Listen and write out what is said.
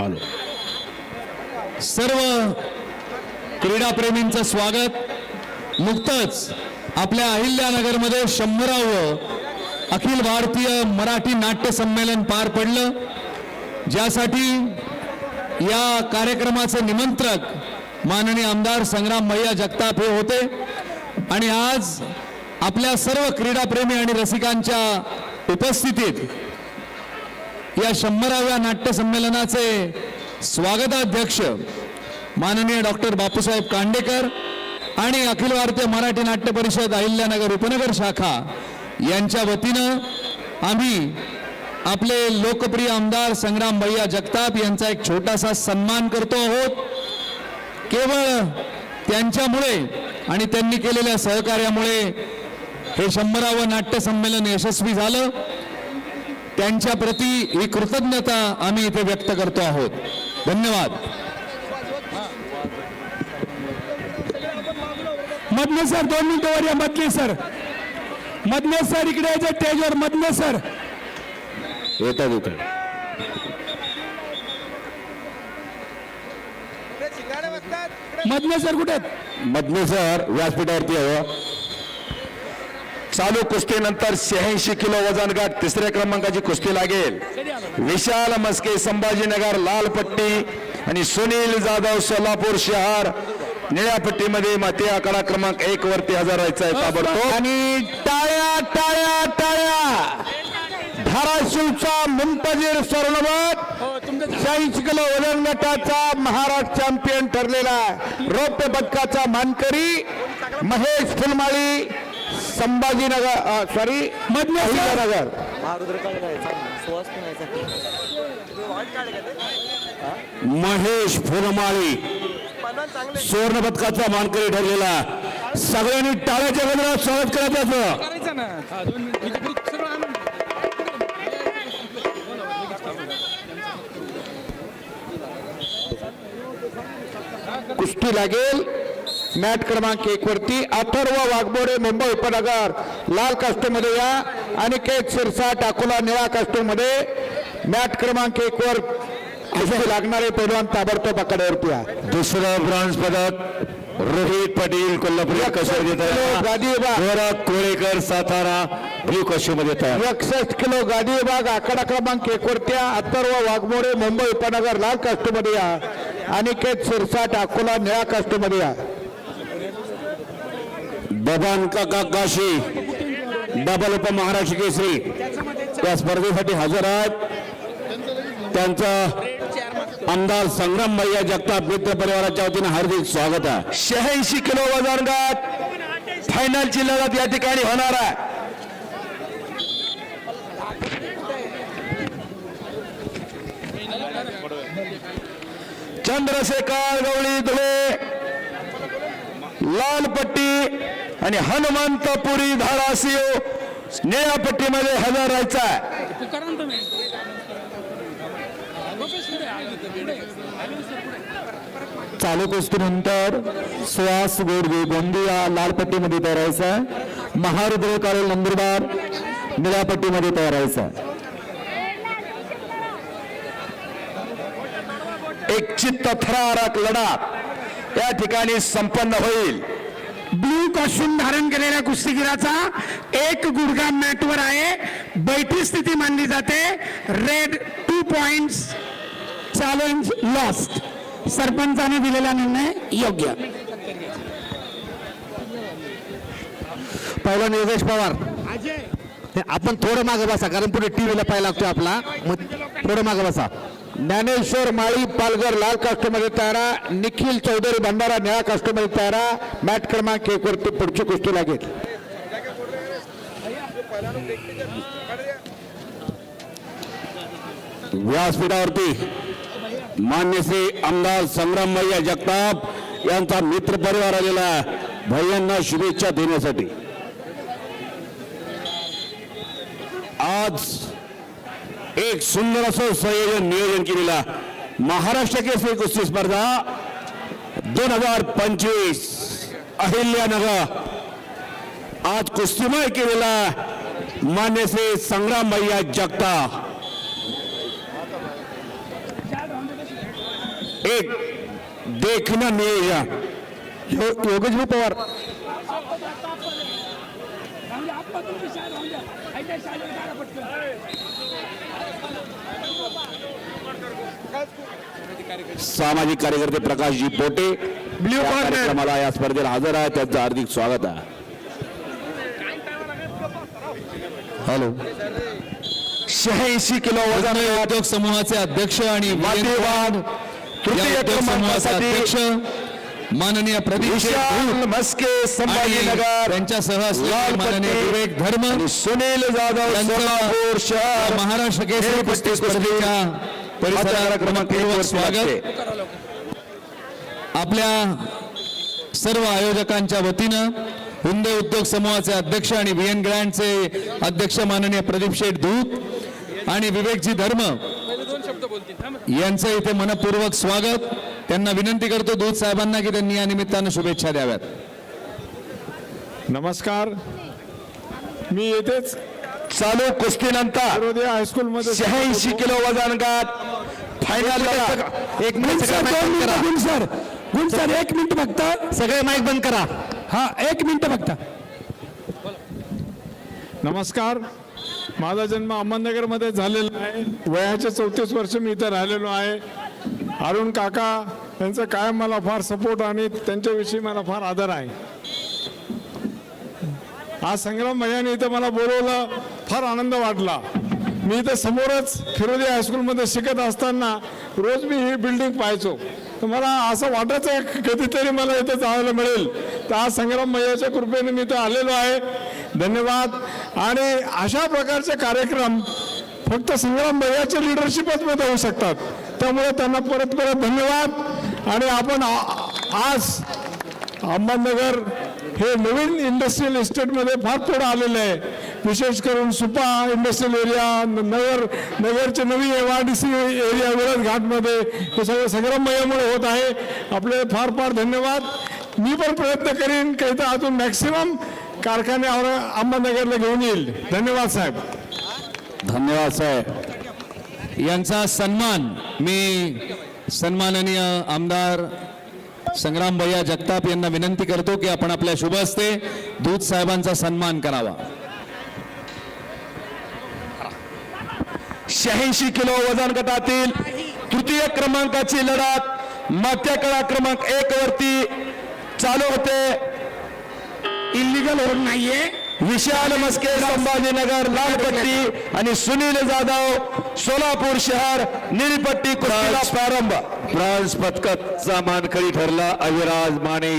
आलो सर्व क्रीडाप्रेमींचं स्वागत. नुकतंच आपल्या अहिल्यानगरमध्ये शंभरावं अखिल भारतीय मराठी नाट्य संमेलन पार पडलं. ज्यासाठी या कार्यक्रमाचे निमंत्रक माननीय आमदार संग्राम मैया जगताप हे होते. आणि आज आपल्या सर्व क्रीडाप्रेमी आणि रसिकांच्या उपस्थितीत या शंभराव्या नाट्य संमेलनाचे स्वागताध्यक्ष माननीय डॉक्टर बापूसाहेब कांडेकर आणि अखिल भारतीय मराठी नाट्य परिषद अहिल्यानगर उपनगर शाखा यांच्या वतीनं आम्ही आपले लोकप्रिय आमदार संग्राम भैया जगताप यांचा एक छोटासा सन्मान करतो आहोत. केवळ त्यांच्यामुळे आणि त्यांनी केलेल्या सहकार्यामुळे हे शंभरावं नाट्य संमेलन यशस्वी झालं. त्यांच्या प्रती ही कृतज्ञता आम्ही इथे व्यक्त करतो आहोत. धन्यवाद. मधने सर दोन मिनिटं वर या मधने सर. मधने सर इकडे स्टेजवर मधने सर. येतात येतात. मधने सर कुठे? मधने सर व्यासपीठावरती यावं चालू कुस्तीनंतर शहाऐंशी किलो वजन गट तिसऱ्या क्रमांकाची कुस्ती लागेल. विशाल मस्के संभाजीनगर लाल पट्टी आणि सुनील जाधव सोलापूर शहर. निळ्या पट्टीमध्ये माती आकडा क्रमांक एक वरती हजर व्हायचा आहे ताबडतोब. आणि टाळ्या टाळ्या टाळ्या. धाराशिवचा मुंतजीर स्वर्णवत शहाऐंशी किलो वजन गटाचा महाराष्ट्र चॅम्पियन ठरलेला रौप्य पदकाचा मानकरी महेश फुलमाळी. संभाजीनगर सॉरी नगर महेश फुलमाळी. सुवर्ण पदकाचा मानकरी ठरलेला. सगळ्यांनी टाळ्याच्या गजरात स्वागत करायचं आणून कुस्ती लागेल. मॅट क्रमांक एक वरती अथर्व वाघमोडे मुंबई उपनगर लाल कास्टूमध्ये या. अनिकेत शिरसाट अकोला निळा कास्टूमध्ये मॅट क्रमांक एक वर लागणारे पैलवान ताबडतोब आकड्यावरती या दुसरं ब्रॉन्झ पदक रोहित पाटील कोल्हापूर गादी विभाग. कोळेकर सातारा ब्ल्यू काश्मीमध्ये तयार एकसष्ट किलो गादी विभाग. आकडा क्रमांक एक वरती अथर्व वाघमोडे मुंबई उपनगर लाल कास्टूमध्ये या. अनिकेत शिरसाट अकोला निळा कास्टूमध्ये या. बबान काका काशी डबल उप महाराष्ट्र केसरी त्या स्पर्धेसाठी हजर आमदार संग्राम भैया जगताप मित्र वतीने हार्दिक स्वागत आहे. शहाऐंशी किलो वज़न फायनलची लढत या ठिकाणी होणार आहे. चंद्रशेखर गवळी धुळे, लाल पट्टी आणि हनुमंतपुरी धाराशिव निळ्यापट्टीमध्ये हजर राहायचा आहे? चालू कुस्तीनंतर सुहास गोडगे गोंदिया लालपट्टीमध्ये तयार व्हायचा महारुद्र काळे नंदुरबार निळ्यापट्टीमध्ये तयार व्हायचा एक चित्त थरारक लढा या ठिकाणी संपन्न होईल. ब्लू कॉस्ट्युम धारण केलेल्या कुस्तीगिराचा एक गुडघा मॅटवर आहे. बैठी स्थिती मानली जाते. Raid two points challenge lost सरपंचाने दिलेला निर्णय योग्य. पहिला योगेश पवार. आपण थोडं मागे बसा कारण पुढे टीव्हीला पाहायला लागतो आपला. मग थोडं मागे बसा. ज्ञानेश्वर माळी पालघर लाल कास्टमध्ये तयारा निखिल चौधरी भंडारा निळा कास्टमध्ये तयारा मॅट क्रमांक एक वरती पुढची कुस्ती लागेल. व्यासपीठावरती मान्य श्री आमदार संग्राम भैया जगताप यांचा मित्र परिवार आलेला भैयांना शुभेच्छा देण्यासाठी. आज एक सुंदर असं संयोजन नियोजन केलेला महाराष्ट्र केसरी कुस्ती स्पर्धा दोन हज़ार पंचवीस अहिल्यानगर. आज कुस्तीमय केलेला मान्य श्री संग्राम भैया जगता एक देखना मेया यो- योगेश भाऊ पवार सामाजिक कार्यकर्ते प्रकाशजी पोटे Blue या corner. कार्यक्रमाला या स्पर्धेला हजर आहे त्यांचं हार्दिक स्वागत आहे. हॅलो. शहाऐंशी किलो वजन उद्योग समूहाचे अध्यक्ष आणि तृतीय क्रमांकासाठी अध्यक्ष माननीय प्रदीप मस्के संभाजीनगर लाल माननीय विवेक धर्म आणि सुनील जाधव यांचं सोलापूर शहर. महाराष्ट्र केसरी कुस्ती स्पर्धेच्या परिसरात क्रमांक एक स्वागत. आपल्या सर्व आयोजकांच्या वतीनं हुंदे उद्योग समूहाचे अध्यक्ष आणि व्ही एन ग्रँडचे अध्यक्ष माननीय प्रदीप शेठ धूत आणि विवेकजी धर्म यांचं इथे मनपूर्वक स्वागत. त्यांना विनंती करतो दूत साहेबांना की त्यांनी या निमित्तानं शुभेच्छा द्याव्यात. नमस्कार. मी येथेच चालू कुस्तीनंतर विरोधी हायस्कूलमध्ये शहाऐंशी किलो वजन गट. फायनल एक मिनिट सर गुण सर. एक मिनिट फक्त. सगळे माईक बंद करा. हा एक मिनिट फक्त. नमस्कार. माझा जन्म अहमदनगरमध्ये झालेला आहे. वयाचे चौतीस वर्ष मी इथं राहिलेलो आहे. अरुण काका यांचं कायम मला फार सपोर्ट आणि त्यांच्याविषयी मला फार आदर आहे. आज संग्राम भैयाने इथं मला बोलवलं. फार आनंद वाटला. मी इथं समोरच फिरोदी हायस्कूलमध्ये शिकत असताना रोज मी ही बिल्डिंग पाहायचो. तर मला असं वाटायचं कधीतरी मला इथं जायला मिळेल. तर आज संग्राम मय्याच्या कृपेने मी इथं आलेलो आहे. धन्यवाद. आणि अशा प्रकारचे कार्यक्रम फक्त संग्राम भैयाच्या लिडरशिपच मध्ये होऊ शकतात. त्यामुळे त्यांना परत परत धन्यवाद. आणि आपण आज अहमदनगर हे नवीन इंडस्ट्रियल इस्टेटमध्ये फार पुढे आलेलं आहे. विशेष करून सुपा इंडस्ट्रियल एरिया नगर नगरचे नवी M R D C area विरद घाटमध्ये हे सगळं संग्राममयामुळे होत आहे. आपले फार फार धन्यवाद. मी पण प्रयत्न करीन करिता अजून मॅक्सिमम कारखाने और- अंबानगरला घेऊन येईल. धन्यवाद साहेब. धन्यवाद साहेब. यांचा सन्मान मी सन्माननीय आमदार संग्राम भैया जगताप यांना विनंती करतो की आपण आपल्या शुभ हस्ते दूध साहेबांचा सन्मान करावा. शहाऐंशी किलो वजन गटातील तृतीय क्रमांकाची लढत मागच्या कडा क्रमांक एक वरती चालू होते. इलिगल होत नाहीये. विशाल मस्के संभाजीनगर लालपट्टी आणि सुनील जाधव सोलापूर शहर निळपट्टी कुस्तीला प्रारंभ. ब्रॉन्झ पदकाचा मानकरी ठरला अविराज माने.